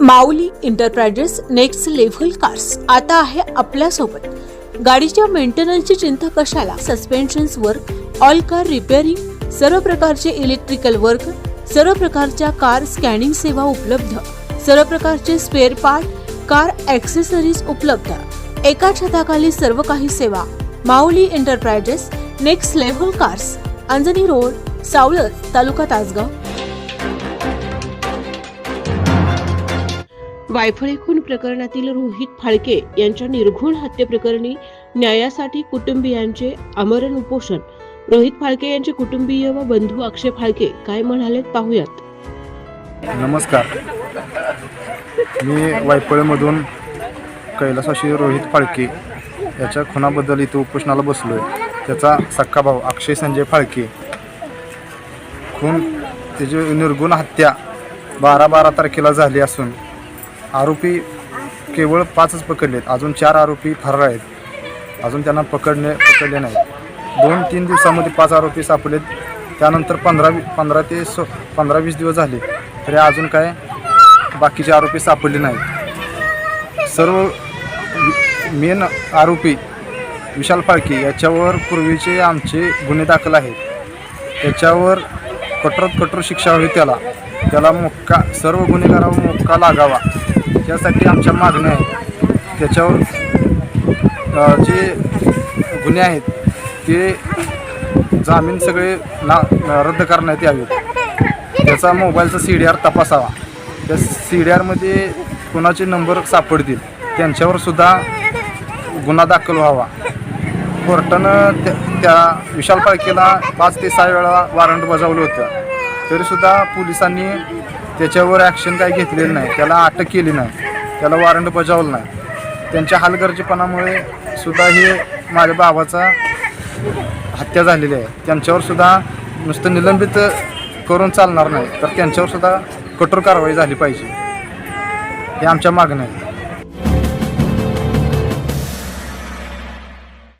Mauli enterprises next level cars. आता आहे आपल्यासोबत गाडीच्या मेंटेनन्सची चिंता कशाला? Suspensions work all car repairing सर्व प्रकारचे इलेक्ट्रिकल वर्क सर्व प्रकारच्या कार स्कॅनिंग सेवा उपलब्ध सर्व प्रकारचे स्पेअर पार्ट कार ॲक्सेसरीज उपलब्ध. एका छताखाली सर्व काही सेवा. Mauli enterprises next level cars. Anjani road Savlaj taluka Tasgaon. Vayphale खून प्रकरणातील रोहित फाळके यांच्या निर्घुण हत्येप्रकरणी न्यायासाठी कुटुंबियांचे आमरण उपोषण. रोहित फाळके यांचे कुटुंबीय व बंधू अक्षय फाळके काय म्हणाले पाहूयात. नमस्कार. मी वायफळेमधून कैलासाशी रोहित फाळके याच्या खुनाबद्दल इथं उपोषणाला बसलो आहे त्याचा सख्खा भाऊ अक्षय संजय फाळके. खून त्याची निर्गुण हत्या बारा बारा तारखेला झाली असून आरोपी केवळ पाचच पकडलेत. अजून चार आरोपी फरार आहेत. अजून त्यांना पकडणे पकडले नाही दोन तीन दिवसामध्ये पाच आरोपी सापडलेत. त्यानंतर पंधरा पंधरा ते सो पंधरा वीस दिवस झाले. तरी अजून काय बाकीचे आरोपी सापडले नाहीत. सर्व मेन आरोपी विशाल फाळके याच्यावर पूर्वीचे आमचे गुन्हे दाखल आहेत. त्याच्यावर कठोरात कठोर शिक्षा हवी त्याला. त्याला मोक्का सर्व गुन्हेगारावर मोक्का लागावा. यासाठी आमच्या मागण्या आहेत. त्याच्यावर जे गुन्हे आहेत ते जामीन सगळे ना रद्द करण्यात यावेत. त्याचा मोबाईलचा सी डी आर तपासावा. त्या सी डी आरमध्ये कोणाचे नंबर सापडतील त्यांच्यावर सुद्धा गुन्हा दाखल व्हावा. कोर्टानं त्या त्या विशाल पाळकेला पाच ते सहा वेळा वॉरंट बजावलं होतं. तरीसुद्धा पोलिसांनी त्याच्यावर ॲक्शन काही घेतलेलं नाही. त्याला अटक केली नाही. त्याला वॉरंट बजावलं नाही. त्यांच्या हलगर्जीपणामुळे सुद्धा हे माझ्या बाबाचा हत्या झालेली आहे. त्यांच्यावर सुद्धा नुसतं निलंबित करून चालणार नाही. तर त्यांच्यावर सुद्धा कठोर कारवाई झाली पाहिजे. हे आमच्या मागण्या आहे.